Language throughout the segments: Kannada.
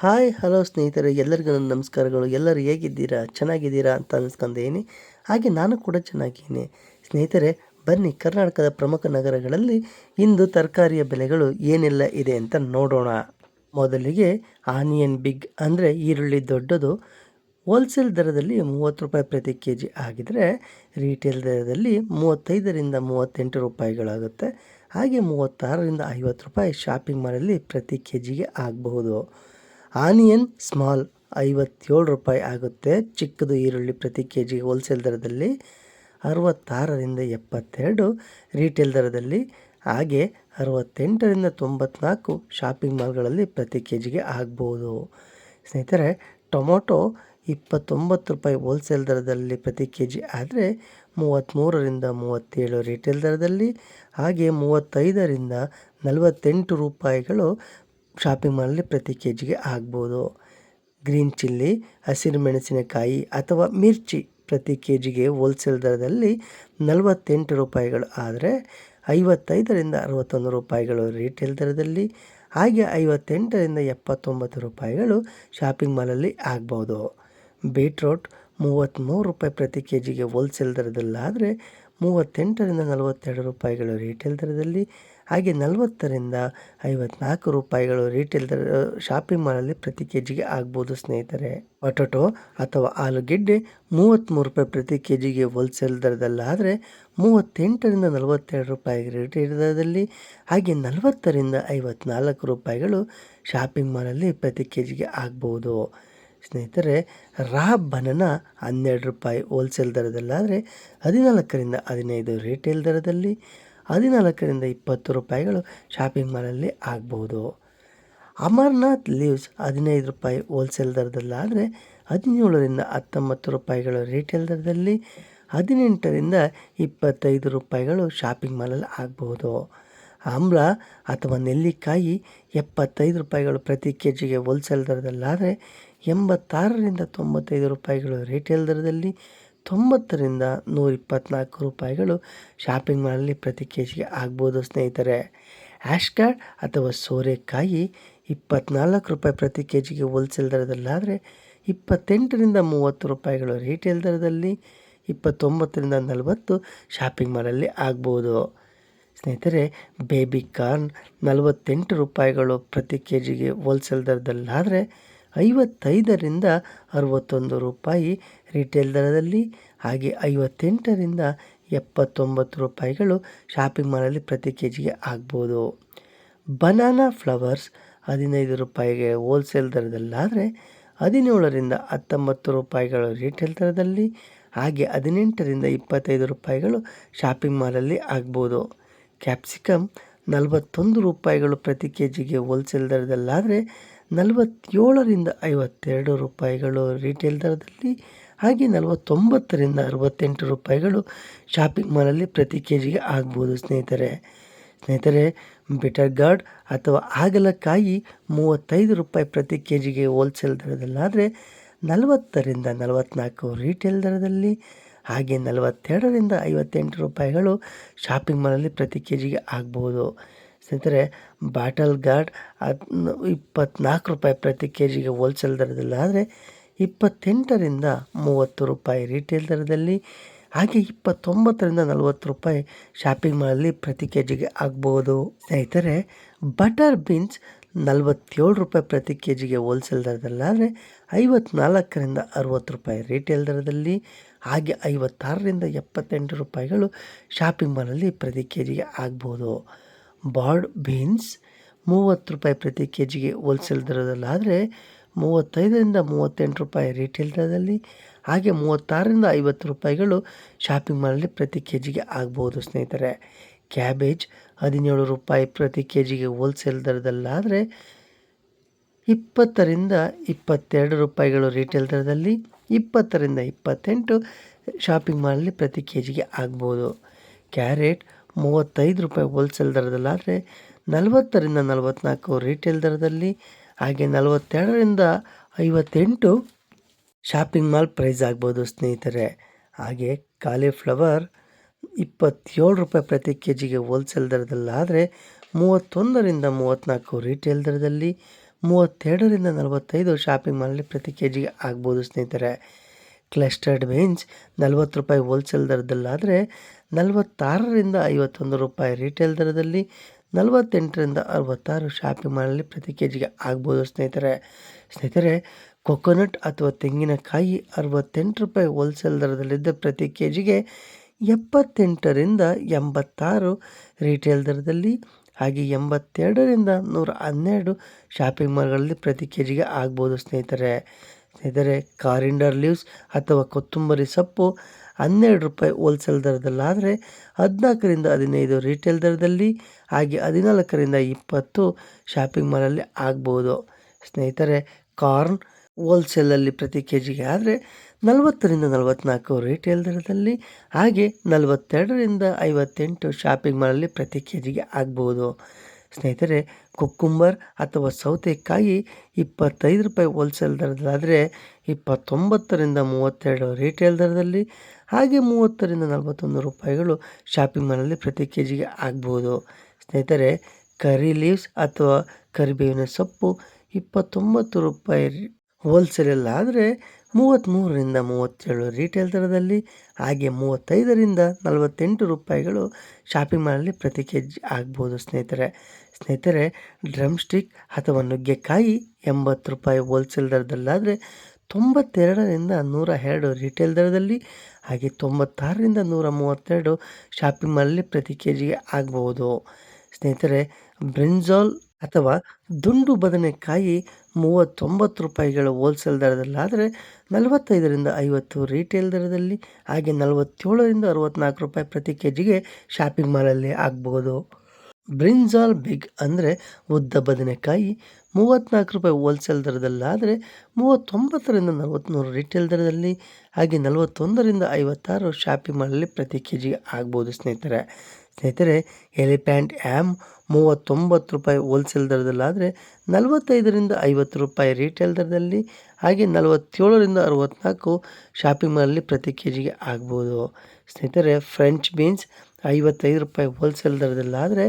ಹಾಯ್, ಹಲೋ ಸ್ನೇಹಿತರೆ, ಎಲ್ಲರಿಗೂ ನನ್ನ ನಮಸ್ಕಾರಗಳು. ಎಲ್ಲರೂ ಹೇಗಿದ್ದೀರಾ? ಚೆನ್ನಾಗಿದ್ದೀರಾ ಅಂತ ಅನ್ಸ್ಕೊಂಡೇನಿ. ಹಾಗೆ ನಾನು ಕೂಡ ಚೆನ್ನಾಗಿದ್ದೀನಿ. ಸ್ನೇಹಿತರೆ, ಬನ್ನಿ ಕರ್ನಾಟಕದ ಪ್ರಮುಖ ನಗರಗಳಲ್ಲಿ ಇಂದು ತರಕಾರಿಯ ಬೆಲೆಗಳು ಏನೆಲ್ಲ ಇದೆ ಅಂತ ನೋಡೋಣ. ಮೊದಲಿಗೆ ಆನಿಯನ್ ಬಿಗ್ ಅಂದರೆ ಈರುಳ್ಳಿ ದೊಡ್ಡದು. ಹೋಲ್ಸೇಲ್ ದರದಲ್ಲಿ ಮೂವತ್ತು ರೂಪಾಯಿ ಪ್ರತಿ ಕೆ ಜಿ ಆಗಿದರೆ, ರೀಟೇಲ್ ದರದಲ್ಲಿ ಮೂವತ್ತೈದರಿಂದ ಮೂವತ್ತೆಂಟು ರೂಪಾಯಿಗಳಾಗುತ್ತೆ. ಹಾಗೆ ಮೂವತ್ತಾರರಿಂದ ಐವತ್ತು ರೂಪಾಯಿ ಶಾಪಿಂಗ್ ಮಾಲಲ್ಲಿ ಪ್ರತಿ ಕೆ ಜಿಗೆ ಆಗಬಹುದು. ಆನಿಯನ್ ಸ್ಮಾಲ್ ಐವತ್ತೇಳು ರೂಪಾಯಿ ಆಗುತ್ತೆ. ಚಿಕ್ಕದು ಈರುಳ್ಳಿ ಪ್ರತಿ ಕೆ ಜಿಗೆ ಹೋಲ್ಸೇಲ್ ದರದಲ್ಲಿ ಅರವತ್ತಾರರಿಂದ ಎಪ್ಪತ್ತೆರಡು. ರೀಟೇಲ್ ದರದಲ್ಲಿ ಹಾಗೆ ಅರವತ್ತೆಂಟರಿಂದ ತೊಂಬತ್ನಾಲ್ಕು ಶಾಪಿಂಗ್ ಮಾಲ್ಗಳಲ್ಲಿ ಪ್ರತಿ ಕೆ ಜಿಗೆ ಆಗ್ಬೋದು. ಸ್ನೇಹಿತರೆ, ಟೊಮೊಟೊ ಇಪ್ಪತ್ತೊಂಬತ್ತು ರೂಪಾಯಿ ಹೋಲ್ಸೇಲ್ ದರದಲ್ಲಿ ಪ್ರತಿ ಕೆ ಜಿ ಆದರೆ ಮೂವತ್ತ್ಮೂರರಿಂದ ಮೂವತ್ತೇಳು ರೀಟೇಲ್ ದರದಲ್ಲಿ ಹಾಗೆ ಮೂವತ್ತೈದರಿಂದ ನಲವತ್ತೆಂಟು ರೂಪಾಯಿಗಳು ಶಾಪಿಂಗ್ ಮಾಲಲ್ಲಿ ಪ್ರತಿ ಕೆ ಜಿಗೆ ಆಗ್ಬೋದು. ಗ್ರೀನ್ ಚಿಲ್ಲಿ ಹಸಿರು ಮೆಣಸಿನಕಾಯಿ ಅಥವಾ ಮಿರ್ಚಿ ಪ್ರತಿ ಕೆ ಜಿಗೆ ಹೋಲ್ಸೇಲ್ ದರದಲ್ಲಿ ನಲವತ್ತೆಂಟು ರೂಪಾಯಿಗಳು ಆದರೆ ಐವತ್ತೈದರಿಂದ ಅರವತ್ತೊಂದು ರೂಪಾಯಿಗಳು ರೀಟೇಲ್ ದರದಲ್ಲಿ. ಹಾಗೆ ಐವತ್ತೆಂಟರಿಂದ ಎಪ್ಪತ್ತೊಂಬತ್ತು ರೂಪಾಯಿಗಳು ಶಾಪಿಂಗ್ ಮಾಲಲ್ಲಿ ಆಗ್ಬೋದು. ಬೀಟ್ರೋಟ್ ಮೂವತ್ತ್ಮೂರು ರೂಪಾಯಿ ಪ್ರತಿ ಕೆ ಜಿಗೆ ಹೋಲ್ಸೇಲ್ ದರದಲ್ಲಾದರೆ ಮೂವತ್ತೆಂಟರಿಂದ ನಲವತ್ತೆರಡು ರೂಪಾಯಿಗಳು ರೀಟೇಲ್ ದರದಲ್ಲಿ, ಹಾಗೆ ನಲವತ್ತರಿಂದ ಐವತ್ನಾಲ್ಕು ರೂಪಾಯಿಗಳು ರೀಟೇಲ್ ದರ ಶಾಪಿಂಗ್ ಮಾಲಲ್ಲಿ ಪ್ರತಿ ಕೆ ಜಿಗೆ ಆಗ್ಬೋದು ಸ್ನೇಹಿತರೆ. ಪೊಟೊಟೊ ಅಥವಾ ಆಲೂಗೆಡ್ಡೆ ಮೂವತ್ತ್ಮೂರು ರೂಪಾಯಿ ಪ್ರತಿ ಕೆ ಜಿಗೆ ಹೋಲ್ಸೇಲ್ ದರದಲ್ಲಾದರೆ, ಮೂವತ್ತೆಂಟರಿಂದ ನಲವತ್ತೆರಡು ರೂಪಾಯಿ ರೀಟೇಲ್ ದರದಲ್ಲಿ, ಹಾಗೆ ನಲವತ್ತರಿಂದ ಐವತ್ನಾಲ್ಕು ರೂಪಾಯಿಗಳು ಶಾಪಿಂಗ್ ಮಾಲಲ್ಲಿ ಪ್ರತಿ ಕೆ ಜಿಗೆ ಆಗ್ಬೋದು. ಸ್ನೇಹಿತರೆ ರಾ ಬನನ ಹನ್ನೆರಡು ರೂಪಾಯಿ ಹೋಲ್ಸೇಲ್ ದರದಲ್ಲಾದರೆ ಹದಿನಾಲ್ಕರಿಂದ ಹದಿನೈದು ರೀಟೇಲ್ ದರದಲ್ಲಿ ಹದಿನಾಲ್ಕರಿಂದ ಇಪ್ಪತ್ತು ರೂಪಾಯಿಗಳು ಶಾಪಿಂಗ್ ಮಾಲಲ್ಲಿ ಆಗ್ಬೋದು. ಅಮರ್ನಾಥ್ ಲೀವ್ಸ್ ಹದಿನೈದು ರೂಪಾಯಿ ಹೋಲ್ಸೇಲ್ ದರದಲ್ಲಾದರೆ ಹದಿನೇಳರಿಂದ ಹತ್ತೊಂಬತ್ತು ರೂಪಾಯಿಗಳು ರೀಟೇಲ್ ದರದಲ್ಲಿ, ಹದಿನೆಂಟರಿಂದ ಇಪ್ಪತ್ತೈದು ರೂಪಾಯಿಗಳು ಶಾಪಿಂಗ್ ಮಾಲಲ್ಲಿ ಆಗ್ಬೋದು. ಆಮ್ಲ ಅಥವಾ ನೆಲ್ಲಿಕಾಯಿ ಎಪ್ಪತ್ತೈದು ರೂಪಾಯಿಗಳು ಪ್ರತಿ ಕೆ ಜಿಗೆ ಹೋಲ್ಸೇಲ್ ದರದಲ್ಲಾದರೆ ಎಂಬತ್ತಾರರಿಂದ ತೊಂಬತ್ತೈದು ರೂಪಾಯಿಗಳು ರೀಟೇಲ್ ದರದಲ್ಲಿ, ತೊಂಬತ್ತರಿಂದ ನೂರ ಇಪ್ಪತ್ತ್ನಾಲ್ಕು ರೂಪಾಯಿಗಳು ಶಾಪಿಂಗ್ ಮಾಲಲ್ಲಿ ಪ್ರತಿ ಕೆ ಜಿಗೆ ಆಗ್ಬೋದು ಸ್ನೇಹಿತರೆ. ಆ್ಯಶ್ಕಾರ್ಡ್ ಅಥವಾ ಸೋರೆಕಾಯಿ ಇಪ್ಪತ್ತ್ನಾಲ್ಕು ರೂಪಾಯಿ ಪ್ರತಿ ಕೆ ಜಿಗೆ ಹೋಲ್ಸೇಲ್ ದರದಲ್ಲಾದರೆ ಇಪ್ಪತ್ತೆಂಟರಿಂದ ಮೂವತ್ತು ರೂಪಾಯಿಗಳು ರೀಟೇಲ್ ದರದಲ್ಲಿ, ಇಪ್ಪತ್ತೊಂಬತ್ತರಿಂದ ನಲವತ್ತು ಶಾಪಿಂಗ್ ಮಾಲಲ್ಲಿ ಆಗ್ಬೋದು. ಸ್ನೇಹಿತರೆ ಬೇಬಿ ಕಾರ್ನ್ ನಲವತ್ತೆಂಟು ರೂಪಾಯಿಗಳು ಪ್ರತಿ ಕೆ ಜಿಗೆ ಹೋಲ್ಸೇಲ್ ದರದಲ್ಲಾದರೆ ಐವತ್ತೈದರಿಂದ ಅರವತ್ತೊಂದು ರೂಪಾಯಿ. ರಿಟೇಲ್ ದರದಲ್ಲಿ ಹಾಗೆ ಐವತ್ತೆಂಟರಿಂದ ಎಪ್ಪತ್ತೊಂಬತ್ತು ರೂಪಾಯಿಗಳು ಶಾಪಿಂಗ್ ಮಾಲಲ್ಲಿ ಪ್ರತಿ ಕೆ ಜಿಗೆ ಆಗ್ಬೋದು. ಬನಾನಾ ಫ್ಲವರ್ಸ್ ಹದಿನೈದು ರೂಪಾಯಿಗೆ ಹೋಲ್ಸೇಲ್ ದರದಲ್ಲಾದರೆ ಹದಿನೇಳರಿಂದ ಹತ್ತೊಂಬತ್ತು ರೂಪಾಯಿಗಳು ರಿಟೇಲ್ ದರದಲ್ಲಿ, ಹಾಗೆ ಹದಿನೆಂಟರಿಂದ ಇಪ್ಪತ್ತೈದು ರೂಪಾಯಿಗಳು ಶಾಪಿಂಗ್ ಮಾಲಲ್ಲಿ ಆಗ್ಬೋದು. ಕ್ಯಾಪ್ಸಿಕಮ್ ನಲವತ್ತೊಂದು ರೂಪಾಯಿಗಳು ಪ್ರತಿ ಕೆ ಜಿಗೆ ಹೋಲ್ಸೇಲ್ ದರದಲ್ಲಾದರೆ ನಲವತ್ತೇಳರಿಂದ ಐವತ್ತೆರಡು ರೂಪಾಯಿಗಳು ರಿಟೇಲ್ ದರದಲ್ಲಿ, ಹಾಗೆ ನಲವತ್ತೊಂಬತ್ತರಿಂದ ಅರವತ್ತೆಂಟು ರೂಪಾಯಿಗಳು ಶಾಪಿಂಗ್ ಮಾಲಲ್ಲಿ ಪ್ರತಿ ಕೆ ಜಿಗೆ ಆಗ್ಬೋದು ಸ್ನೇಹಿತರೆ. ಸ್ನೇಹಿತರೆ ಬಿಟರ್ ಗಾರ್ಡ್ ಅಥವಾ ಹಾಗಲಕಾಯಿ ಮೂವತ್ತೈದು ರೂಪಾಯಿ ಪ್ರತಿ ಕೆ ಜಿಗೆ ಹೋಲ್ಸೇಲ್ ದರದಲ್ಲಾದರೆ ನಲವತ್ತರಿಂದ ನಲವತ್ತ್ನಾಲ್ಕು ರಿಟೇಲ್ ದರದಲ್ಲಿ, ಹಾಗೆ ನಲವತ್ತೆರಡರಿಂದ ಐವತ್ತೆಂಟು ರೂಪಾಯಿಗಳು ಶಾಪಿಂಗ್ ಮಾಲಲ್ಲಿ ಪ್ರತಿ ಕೆ ಜಿಗೆ ಆಗ್ಬೋದು. ಸ್ನೇಹಿತರೆ, ಬಾಟಲ್ ಗಾರ್ಡ್ ಅದು ಇಪ್ಪತ್ನಾಲ್ಕು ರೂಪಾಯಿ ಪ್ರತಿ ಕೆ ಜಿಗೆ ಹೋಲ್ಸೇಲ್ ದರದಲ್ಲಾದರೆ ಇಪ್ಪತ್ತೆಂಟರಿಂದ ಮೂವತ್ತು ರೂಪಾಯಿ ರಿಟೇಲ್ ದರದಲ್ಲಿ, ಹಾಗೆ ಇಪ್ಪತ್ತೊಂಬತ್ತರಿಂದ ನಲವತ್ತು ರೂಪಾಯಿ ಶಾಪಿಂಗ್ ಮಾಲಲ್ಲಿ ಪ್ರತಿ ಕೆ ಜಿಗೆ ಆಗ್ಬೋದು. ಸ್ನೇಹಿತರೆ ಬಟರ್ ಬೀನ್ಸ್ ನಲವತ್ತೇಳು ರೂಪಾಯಿ ಪ್ರತಿ ಕೆ ಜಿಗೆ ಹೋಲ್ಸೇಲ್ ದರದಲ್ಲಾದರೆ ಐವತ್ನಾಲ್ಕರಿಂದ ಅರುವತ್ತು ರೂಪಾಯಿ ರಿಟೇಲ್ ದರದಲ್ಲಿ, ಹಾಗೆ ಐವತ್ತಾರರಿಂದ ಎಪ್ಪತ್ತೆಂಟು ರೂಪಾಯಿಗಳು ಶಾಪಿಂಗ್ ಮಾಲಲ್ಲಿ ಪ್ರತಿ ಕೆ ಜಿಗೆ ಆಗ್ಬೋದು. ಬಾರ್ಡ್ ಬೀನ್ಸ್ ಮೂವತ್ತು ರೂಪಾಯಿ ಪ್ರತಿ ಕೆ ಜಿಗೆ ಹೋಲ್ಸೇಲ್ ದರದಲ್ಲಾದರೆ ಮೂವತ್ತೈದರಿಂದ ಮೂವತ್ತೆಂಟು ರೂಪಾಯಿ ರಿಟೇಲ್ ದರದಲ್ಲಿ, ಹಾಗೆ ಮೂವತ್ತಾರರಿಂದ ಐವತ್ತು ರೂಪಾಯಿಗಳು ಶಾಪಿಂಗ್ ಮಾಲಲ್ಲಿ ಪ್ರತಿ ಕೆ ಜಿಗೆ ಆಗ್ಬೋದು ಸ್ನೇಹಿತರೆ. ಕ್ಯಾಬೇಜ್ ಹದಿನೇಳು ರೂಪಾಯಿ ಪ್ರತಿ ಕೆ ಜಿಗೆ ಹೋಲ್ಸೇಲ್ ದರದಲ್ಲಾದರೆ ಇಪ್ಪತ್ತರಿಂದ ಇಪ್ಪತ್ತೆರಡು ರೂಪಾಯಿಗಳು ರಿಟೇಲ್ ದರದಲ್ಲಿ, ಇಪ್ಪತ್ತರಿಂದ ಇಪ್ಪತ್ತೆಂಟು ಶಾಪಿಂಗ್ ಮಾಲಲ್ಲಿ ಪ್ರತಿ ಕೆ ಜಿಗೆ ಆಗ್ಬೋದು. ಕ್ಯಾರೆಟ್ ಮೂವತ್ತೈದು ರೂಪಾಯಿ ಹೋಲ್ಸೇಲ್ ದರದಲ್ಲಾದರೆ ನಲವತ್ತರಿಂದ ನಲವತ್ತ್ನಾಲ್ಕು ರಿಟೇಲ್ ದರದಲ್ಲಿ, ಹಾಗೆ ನಲವತ್ತೆರಡರಿಂದ ಐವತ್ತೆಂಟು ಶಾಪಿಂಗ್ ಮಾಲ್ ಪ್ರೈಸ್ ಆಗ್ಬೋದು ಸ್ನೇಹಿತರೆ. ಹಾಗೆ ಕಾಲಿಫ್ಲವರ್ ಇಪ್ಪತ್ತೇಳು ರೂಪಾಯಿ ಪ್ರತಿ ಕೆ ಜಿಗೆ ಹೋಲ್ಸೇಲ್ ದರದಲ್ಲಾದರೆ ಮೂವತ್ತೊಂದರಿಂದ ಮೂವತ್ತ್ನಾಲ್ಕು ರಿಟೇಲ್ ದರದಲ್ಲಿ, ಮೂವತ್ತೆರಡರಿಂದ ನಲವತ್ತೈದು ಶಾಪಿಂಗ್ ಮಾಲಲ್ಲಿ ಪ್ರತಿ ಕೆ ಜಿಗೆ ಆಗ್ಬೋದು ಸ್ನೇಹಿತರೆ. ಕ್ಲಸ್ಟರ್ಡ್ ಬೀನ್ಸ್ ನಲವತ್ತು ರೂಪಾಯಿ ಹೋಲ್ಸೇಲ್ ದರದಲ್ಲಾದರೆ ನಲವತ್ತಾರರಿಂದ ಐವತ್ತೊಂದು ರೂಪಾಯಿ ರಿಟೇಲ್ ದರದಲ್ಲಿ ನಲವತ್ತೆಂಟರಿಂದ ಅರವತ್ತಾರು ಶಾಪಿಂಗ್ ಮಾಲಲ್ಲಿ ಪ್ರತಿ ಕೆ ಜಿಗೆ ಆಗ್ಬೋದು ಸ್ನೇಹಿತರೆ. ಸ್ನೇಹಿತರೆ, ಕೊಕೊನಟ್ ಅಥವಾ ತೆಂಗಿನಕಾಯಿ ಅರವತ್ತೆಂಟು ರೂಪಾಯಿ ಹೋಲ್ಸೇಲ್ ದರದಲ್ಲಿದ್ದ ಪ್ರತಿ ಕೆ ಜಿಗೆ ಎಪ್ಪತ್ತೆಂಟರಿಂದ ಎಂಬತ್ತಾರು ರಿಟೇಲ್ ದರದಲ್ಲಿ, ಹಾಗೆ ಎಂಬತ್ತೆರಡರಿಂದ ನೂರ ಹನ್ನೆರಡು ಶಾಪಿಂಗ್ ಮಾಲ್ಗಳಲ್ಲಿ ಪ್ರತಿ ಕೆ ಜಿಗೆ ಆಗ್ಬೋದು ಸ್ನೇಹಿತರೆ. ಸ್ನೇಹಿತರೆ ಕಾರಿಂಡರ್ ಲೀವ್ಸ್ ಅಥವಾ ಕೊತ್ತಂಬರಿ ಸೊಪ್ಪು ಹನ್ನೆರಡು ರೂಪಾಯಿ ಹೋಲ್ಸೇಲ್ ದರದಲ್ಲಾದರೆ ಹದಿನಾಲ್ಕರಿಂದ ಹದಿನೈದು ರಿಟೇಲ್ ದರದಲ್ಲಿ, ಹಾಗೆ ಹದಿನಾಲ್ಕರಿಂದ ಇಪ್ಪತ್ತು ಶಾಪಿಂಗ್ ಮಾಲಲ್ಲಿ ಆಗ್ಬೋದು. ಸ್ನೇಹಿತರೆ ಕಾರ್ನ್ ಹೋಲ್ಸೇಲಲ್ಲಿ ಪ್ರತಿ ಕೆ ಜಿಗೆ ಆದರೆ ನಲವತ್ತರಿಂದ ನಲವತ್ತ್ನಾಲ್ಕು ರಿಟೇಲ್ ದರದಲ್ಲಿ, ಹಾಗೆ ನಲವತ್ತೆರಡರಿಂದ ಐವತ್ತೆಂಟು ಶಾಪಿಂಗ್ ಮಾಲಲ್ಲಿ ಪ್ರತಿ ಕೆ ಜಿಗೆ ಆಗ್ಬೋದು. ಸ್ನೇಹಿತರೆ, ಕುಕ್ಕುಂಬರ್ ಅಥವಾ ಸೌತೆಕಾಯಿ ಇಪ್ಪತ್ತೈದು ರೂಪಾಯಿ ಹೋಲ್ಸೇಲ್ ದರದಲ್ಲಾದರೆ ಇಪ್ಪತ್ತೊಂಬತ್ತರಿಂದ ಮೂವತ್ತೆರಡು ರೀಟೇಲ್ ದರದಲ್ಲಿ, ಹಾಗೆ ಮೂವತ್ತರಿಂದ ನಲವತ್ತೊಂದು ರೂಪಾಯಿಗಳು ಶಾಪಿಂಗ್ ಮಾಲಲ್ಲಿ ಪ್ರತಿ ಕೆ ಜಿಗೆ ಆಗ್ಬೋದು. ಸ್ನೇಹಿತರೆ ಕರಿ ಲೀವ್ಸ್ ಅಥವಾ ಕರಿಬೇವಿನ ಸೊಪ್ಪು ಇಪ್ಪತ್ತೊಂಬತ್ತು ರೂಪಾಯಿ ಹೋಲ್ಸೇಲಲ್ಲಾದರೆ ಮೂವತ್ತ್ಮೂರರಿಂದ ಮೂವತ್ತೇಳು ರಿಟೇಲ್ ದರದಲ್ಲಿ, ಹಾಗೆ ಮೂವತ್ತೈದರಿಂದ ನಲವತ್ತೆಂಟು ರೂಪಾಯಿಗಳು ಶಾಪಿಂಗ್ ಮಾಲಲ್ಲಿ ಪ್ರತಿ ಕೆ ಜಿ ಆಗ್ಬೋದು ಸ್ನೇಹಿತರೆ. ಸ್ನೇಹಿತರೆ ಡ್ರಮ್ ಸ್ಟಿಕ್ ಅಥವಾ ನುಗ್ಗೆಕಾಯಿ ಎಂಬತ್ತು ರೂಪಾಯಿ ಹೋಲ್ಸೇಲ್ ದರದಲ್ಲಾದರೆ ತೊಂಬತ್ತೆರಡರಿಂದ ನೂರ ಎರಡು ರಿಟೇಲ್ ದರದಲ್ಲಿ, ಹಾಗೆ ತೊಂಬತ್ತಾರರಿಂದ ನೂರ ಮೂವತ್ತೆರಡು ಶಾಪಿಂಗ್ ಮಾಲಲ್ಲಿ ಪ್ರತಿ ಕೆ ಜಿಗೆ ಆಗ್ಬೋದು. ಸ್ನೇಹಿತರೆ ಬ್ರಿಂಜಾಲ್ ಅಥವಾ ದುಂಡು ಬದನೆಕಾಯಿ ಮೂವತ್ತೊಂಬತ್ತು ರೂಪಾಯಿಗಳ ಹೋಲ್ಸೇಲ್ ದರದಲ್ಲಾದರೆ ನಲವತ್ತೈದರಿಂದ ಐವತ್ತು ರಿಟೇಲ್ ದರದಲ್ಲಿ, ಹಾಗೆ ನಲವತ್ತೇಳರಿಂದ ಅರವತ್ನಾಲ್ಕು ರೂಪಾಯಿ ಪ್ರತಿ ಕೆ ಜಿಗೆ ಶಾಪಿಂಗ್ ಮಾಲಲ್ಲಿ ಆಗ್ಬೋದು. ಬ್ರಿಂಜಾಲ್ ಬಿಗ್ ಅಂದರೆ ಉದ್ದ ಬದನೆಕಾಯಿ ಮೂವತ್ತ್ನಾಲ್ಕು ರೂಪಾಯಿ ಹೋಲ್ಸೇಲ್ ದರದಲ್ಲಾದರೆ ಮೂವತ್ತೊಂಬತ್ತರಿಂದ ನಲವತ್ತ್ಮೂರು ರಿಟೇಲ್ ದರದಲ್ಲಿ, ಹಾಗೆ ನಲವತ್ತೊಂದರಿಂದ ಐವತ್ತಾರು ಶಾಪಿಂಗ್ ಮಾಲಲ್ಲಿ ಪ್ರತಿ ಕೆ ಜಿಗೆ ಆಗ್ಬೋದು ಸ್ನೇಹಿತರೆ. ಸ್ನೇಹಿತರೆ ಎಲಿಪ್ಯಾಂಟ್ ಆ್ಯಮ್ ಮೂವತ್ತೊಂಬತ್ತು ರೂಪಾಯಿ ಹೋಲ್ಸೇಲ್ ದರದಲ್ಲಾದರೆ ನಲವತ್ತೈದರಿಂದ ಐವತ್ತು ರೂಪಾಯಿ ರೀಟೇಲ್ ದರದಲ್ಲಿ, ಹಾಗೆ ನಲವತ್ತೇಳರಿಂದ ಅರವತ್ತ್ನಾಲ್ಕು ಶಾಪಿಂಗ್ ಮಾಲಲ್ಲಿ ಪ್ರತಿ ಕೆ ಜಿಗೆ ಆಗ್ಬೋದು. ಸ್ನೇಹಿತರೆ ಫ್ರೆಂಚ್ ಬೀನ್ಸ್ ಐವತ್ತೈದು ರೂಪಾಯಿ ಹೋಲ್ಸೇಲ್ ದರದಲ್ಲಾದರೆ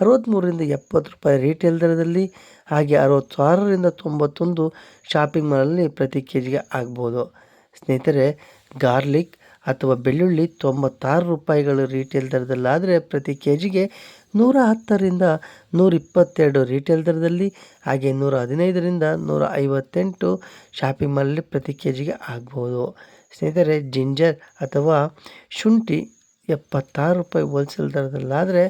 ಅರವತ್ತ್ಮೂರರಿಂದ ಎಪ್ಪತ್ತು ರೂಪಾಯಿ ರೀಟೇಲ್ ದರದಲ್ಲಿ, ಹಾಗೆ ಅರವತ್ತಾರರಿಂದ ತೊಂಬತ್ತೊಂದು ಶಾಪಿಂಗ್ ಮಾಲಲ್ಲಿ ಪ್ರತಿ ಕೆ ಜಿಗೆ ಆಗ್ಬೋದು. ಸ್ನೇಹಿತರೆ ಗಾರ್ಲಿಕ್ ಅಥವಾ ಬೆಳ್ಳುಳ್ಳಿ ತೊಂಬತ್ತಾರು ರೂಪಾಯಿಗಳು ರೀಟೇಲ್ ದರದಲ್ಲಾದರೆ ಪ್ರತಿ ಕೆ ಜಿಗೆ ನೂರ ಹತ್ತರಿಂದ ನೂರ ಇಪ್ಪತ್ತೆರಡು ರಿಟೇಲ್ ದರದಲ್ಲಿ, ಹಾಗೆ ನೂರ ಹದಿನೈದರಿಂದ ನೂರ ಐವತ್ತೆಂಟು ಶಾಪಿಂಗ್ ಮಾಲಲ್ಲಿ ಪ್ರತಿ ಕೆ ಜಿಗೆ ಆಗ್ಬೋದು. ಸ್ನೇಹಿತರೆ ಜಿಂಜರ್ ಅಥವಾ ಶುಂಠಿ ಎಪ್ಪತ್ತಾರು ರೂಪಾಯಿ ಹೋಲ್ಸೇಲ್ ದರದಲ್ಲಾದರೆ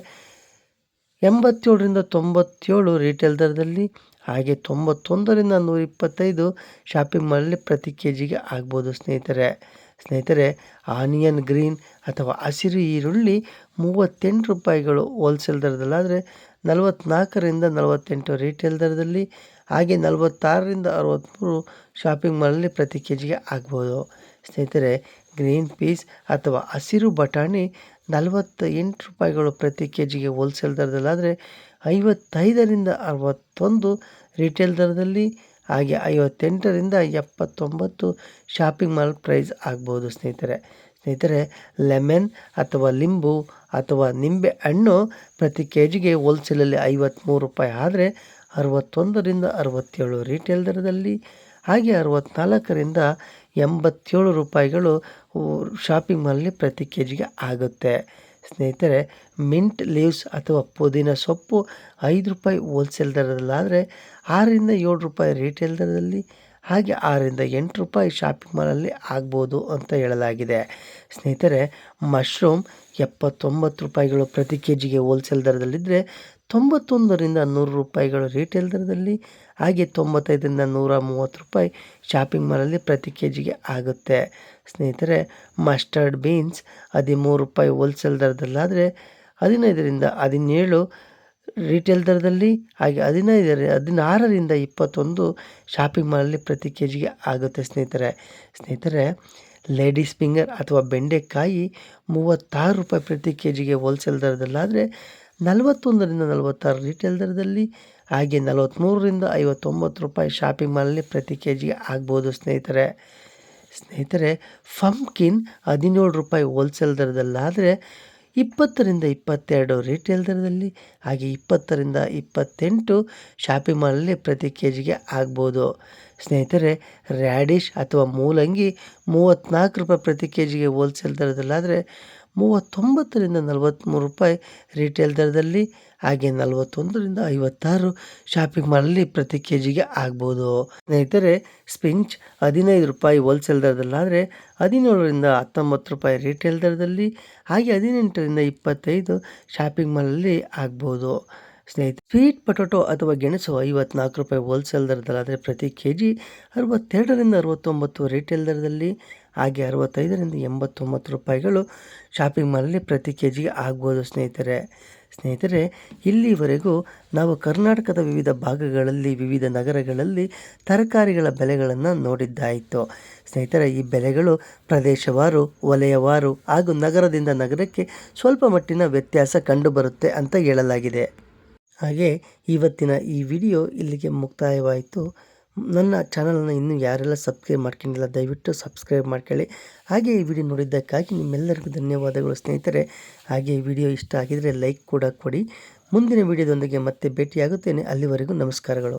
ಎಂಬತ್ತೇಳರಿಂದ ತೊಂಬತ್ತೇಳು ರಿಟೇಲ್ ದರದಲ್ಲಿ, ಹಾಗೆ ತೊಂಬತ್ತೊಂದರಿಂದ ನೂರ ಇಪ್ಪತ್ತೈದು ಶಾಪಿಂಗ್ ಮಾಲಲ್ಲಿ ಪ್ರತಿ ಕೆ ಜಿಗೆ ಆಗ್ಬೋದು ಸ್ನೇಹಿತರೆ. ಸ್ನೇಹಿತರೆ, ಆನಿಯನ್ ಗ್ರೀನ್ ಅಥವಾ ಹಸಿರು ಈರುಳ್ಳಿ ಮೂವತ್ತೆಂಟು ರೂಪಾಯಿಗಳು ಹೋಲ್ಸೇಲ್ ದರದಲ್ಲಾದರೆ ನಲವತ್ತ್ನಾಲ್ಕರಿಂದ ನಲವತ್ತೆಂಟು ರಿಟೇಲ್ ದರದಲ್ಲಿ. ಹಾಗೆ ನಲವತ್ತಾರರಿಂದ ಅರವತ್ತ್ಮೂರು ಶಾಪಿಂಗ್ ಮಾಲಲ್ಲಿ ಪ್ರತಿ ಕೆ ಜಿಗೆ ಆಗ್ಬೋದು. ಸ್ನೇಹಿತರೆ ಗ್ರೀನ್ ಪೀಸ್ ಅಥವಾ ಹಸಿರು ಬಟಾಣಿ ನಲವತ್ತ ಎಂಟು ರೂಪಾಯಿಗಳು ಪ್ರತಿ ಕೆ ಜಿಗೆ ಹೋಲ್ಸೇಲ್ ದರದಲ್ಲಾದರೆ ಐವತ್ತೈದರಿಂದ ಅರವತ್ತೊಂದು ರಿಟೇಲ್ ದರದಲ್ಲಿ. ಹಾಗೆ ಐವತ್ತೆಂಟರಿಂದ ಎಪ್ಪತ್ತೊಂಬತ್ತು ಶಾಪಿಂಗ್ ಮಾಲ್ ಪ್ರೈಸ್ ಆಗ್ಬೋದು ಸ್ನೇಹಿತರೆ. ಸ್ನೇಹಿತರೆ, ಲೆಮನ್ ಅಥವಾ ಲಿಂಬು ಅಥವಾ ನಿಂಬೆ ಹಣ್ಣು ಪ್ರತಿ ಕೆ ಜಿಗೆ ಹೋಲ್ಸೇಲಲ್ಲಿ ಐವತ್ತ್ಮೂರು ರೂಪಾಯಿ. ಆದರೆ ಅರವತ್ತೊಂದರಿಂದ ಅರವತ್ತೇಳು ರಿಟೇಲ್ ದರದಲ್ಲಿ, ಹಾಗೆ ಅರವತ್ತ್ನಾಲ್ಕರಿಂದ ಎಂಬತ್ತೇಳು ರೂಪಾಯಿಗಳು ಶಾಪಿಂಗ್ ಮಾಲಲ್ಲಿ ಪ್ರತಿ ಕೆ ಜಿಗೆ ಆಗುತ್ತೆ. ಸ್ನೇಹಿತರೆ, ಮಿಂಟ್ ಲೀವ್ಸ್ ಅಥವಾ ಪುದೀನ ಸೊಪ್ಪು ಐದು ರೂಪಾಯಿ ಹೋಲ್ಸೇಲ್ ದರದಲ್ಲಾದರೆ ಆರರಿಂದ ಏಳು ರೂಪಾಯಿ ರೀಟೇಲ್ ದರದಲ್ಲಿ, ಹಾಗೆ ಆರರಿಂದ ಎಂಟು ರೂಪಾಯಿ ಶಾಪಿಂಗ್ ಮಾಲಲ್ಲಿ ಆಗ್ಬೋದು ಅಂತ ಹೇಳಲಾಗಿದೆ. ಸ್ನೇಹಿತರೆ, ಮಶ್ರೂಮ್ ಎಪ್ಪತ್ತೊಂಬತ್ತು ರೂಪಾಯಿಗಳು ಪ್ರತಿ ಕೆ ಜಿಗೆ ಹೋಲ್ಸೇಲ್ ದರದಲ್ಲಿದ್ದರೆ ತೊಂಬತ್ತೊಂದರಿಂದ ನೂರು ರೂಪಾಯಿಗಳು ರೀಟೇಲ್ ದರದಲ್ಲಿ, ಹಾಗೆ ತೊಂಬತ್ತೈದರಿಂದ ನೂರ ಮೂವತ್ತು ರೂಪಾಯಿ ಶಾಪಿಂಗ್ ಮಾಲಲ್ಲಿ ಪ್ರತಿ ಕೆ ಜಿಗೆ ಆಗುತ್ತೆ. ಸ್ನೇಹಿತರೆ ಮಸ್ಟರ್ಡ್ ಬೀನ್ಸ್ ಹದಿಮೂರು ರೂಪಾಯಿ ಹೋಲ್ಸೇಲ್ ದರದಲ್ಲಾದರೆ ಹದಿನೈದರಿಂದ ಹದಿನೇಳು ರಿಟೇಲ್ ದರದಲ್ಲಿ, ಹಾಗೆ ಹದಿನೈದರ, ಹದಿನಾರರಿಂದ ಇಪ್ಪತ್ತೊಂದು ಶಾಪಿಂಗ್ ಮಾಲಲ್ಲಿ ಪ್ರತಿ ಕೆ ಜಿಗೆ ಆಗುತ್ತೆ ಸ್ನೇಹಿತರೆ. ಸ್ನೇಹಿತರೆ ಲೇಡೀಸ್ ಫಿಂಗರ್ ಅಥವಾ ಬೆಂಡೆಕಾಯಿ ಮೂವತ್ತಾರು ರೂಪಾಯಿ ಪ್ರತಿ ಕೆ ಜಿಗೆ ಹೋಲ್ಸೇಲ್ ದರದಲ್ಲಾದರೆ ನಲವತ್ತೊಂದರಿಂದ ನಲವತ್ತಾರು ರಿಟೇಲ್ ದರದಲ್ಲಿ, ಹಾಗೆ ನಲವತ್ತ್ಮೂರರಿಂದ ಐವತ್ತೊಂಬತ್ತು ರೂಪಾಯಿ ಶಾಪಿಂಗ್ ಮಾಲಲ್ಲಿ ಪ್ರತಿ ಕೆ ಜಿಗೆ ಆಗ್ಬೋದು ಸ್ನೇಹಿತರೆ. ಸ್ನೇಹಿತರೆ ಫಂಕಿನ್ ಹದಿನೇಳು ರೂಪಾಯಿ ಹೋಲ್ಸೇಲ್ ದರದಲ್ಲಾದರೆ ಇಪ್ಪತ್ತರಿಂದ ಇಪ್ಪತ್ತೆರಡು ರಿಟೇಲ್ ದರದಲ್ಲಿ, ಹಾಗೆ ಇಪ್ಪತ್ತರಿಂದ ಇಪ್ಪತ್ತೆಂಟು ಶಾಪಿಂಗ್ ಮಾಲಲ್ಲಿ ಪ್ರತಿ ಕೆ ಜಿಗೆ ಆಗ್ಬೋದು. ಸ್ನೇಹಿತರೆ ರ್ಯಾಡಿಶ್ ಅಥವಾ ಮೂಲಂಗಿ ಮೂವತ್ತ್ನಾಲ್ಕು ರೂಪಾಯಿ ಪ್ರತಿ ಕೆ ಜಿಗೆ ಹೋಲ್ಸೇಲ್ ದರದಲ್ಲಾದರೆ ಮೂವತ್ತೊಂಬತ್ತರಿಂದ ನಲವತ್ತ್ಮೂರು ರೂಪಾಯಿ ರಿಟೇಲ್ ದರದಲ್ಲಿ, ಹಾಗೆ ನಲವತ್ತೊಂದರಿಂದ ಐವತ್ತಾರು ಶಾಪಿಂಗ್ ಮಾಲಲ್ಲಿ ಪ್ರತಿ ಕೆ ಜಿಗೆ ಆಗ್ಬೋದು. ಸ್ನೇಹಿತರೆ ಸ್ಪಿಂಚ್ ಹದಿನೈದು ರೂಪಾಯಿ ಹೋಲ್ಸೇಲ್ ದರದಲ್ಲಾದರೆ ಹದಿನೇಳರಿಂದ ಹತ್ತೊಂಬತ್ತು ರೂಪಾಯಿ ರಿಟೇಲ್ ದರದಲ್ಲಿ, ಹಾಗೆ ಹದಿನೆಂಟರಿಂದ ಇಪ್ಪತ್ತೈದು ಶಾಪಿಂಗ್ ಮಾಲಲ್ಲಿ ಆಗ್ಬೋದು. ಸ್ನೇಹಿತರೆ ಸ್ವೀಟ್ ಪೊಟೊಟೊ ಅಥವಾ ಗೆಣಸು ಐವತ್ನಾಲ್ಕು ರೂಪಾಯಿ ಹೋಲ್ಸೇಲ್ ದರದಲ್ಲಾದರೆ ಪ್ರತಿ ಕೆ ಜಿ ಅರವತ್ತೆರಡರಿಂದ ಅರವತ್ತೊಂಬತ್ತು ರಿಟೇಲ್ ದರದಲ್ಲಿ ಹಾಗೆ ಅರವತ್ತೈದರಿಂದ ಎಂಬತ್ತೊಂಬತ್ತು ರೂಪಾಯಿಗಳು ಶಾಪಿಂಗ್ ಮಾಲಲ್ಲಿ ಪ್ರತಿ ಕೆ ಜಿಗೆ ಆಗ್ಬೋದು ಸ್ನೇಹಿತರೆ. ಸ್ನೇಹಿತರೆ, ಇಲ್ಲಿವರೆಗೂ ನಾವು ಕರ್ನಾಟಕದ ವಿವಿಧ ಭಾಗಗಳಲ್ಲಿ, ವಿವಿಧ ನಗರಗಳಲ್ಲಿ ತರಕಾರಿಗಳ ಬೆಲೆಗಳನ್ನು ನೋಡಿದ್ದಾಯಿತು. ಸ್ನೇಹಿತರೆ, ಈ ಬೆಲೆಗಳು ಪ್ರದೇಶವಾರು, ವಲಯವಾರು ಹಾಗೂ ನಗರದಿಂದ ನಗರಕ್ಕೆ ಸ್ವಲ್ಪ ಮಟ್ಟಿನ ವ್ಯತ್ಯಾಸ ಕಂಡುಬರುತ್ತೆ ಅಂತ ಹೇಳಲಾಗಿದೆ. ಹಾಗೆ ಇವತ್ತಿನ ಈ ವಿಡಿಯೋ ಇಲ್ಲಿಗೆ ಮುಕ್ತಾಯವಾಯಿತು. ನನ್ನ ಚಾನಲನ್ನು ಇನ್ನೂ ಯಾರೆಲ್ಲ ಸಬ್ಸ್ಕ್ರೈಬ್ ಮಾಡ್ಕೊಂಡಿಲ್ಲ, ದಯವಿಟ್ಟು ಸಬ್ಸ್ಕ್ರೈಬ್ ಮಾಡ್ಕೊಳ್ಳಿ. ಹಾಗೆ ಈ ವಿಡಿಯೋ ನೋಡಿದ್ದಕ್ಕಾಗಿ ನಿಮ್ಮೆಲ್ಲರಿಗೂ ಧನ್ಯವಾದಗಳು ಸ್ನೇಹಿತರೆ. ಹಾಗೆ ಈ ವಿಡಿಯೋ ಇಷ್ಟ ಆಗಿದರೆ ಲೈಕ್ ಕೂಡ ಕೊಡಿ. ಮುಂದಿನ ವಿಡಿಯೋದೊಂದಿಗೆ ಮತ್ತೆ ಭೇಟಿಯಾಗುತ್ತೇನೆ. ಅಲ್ಲಿವರೆಗೂ ನಮಸ್ಕಾರಗಳು.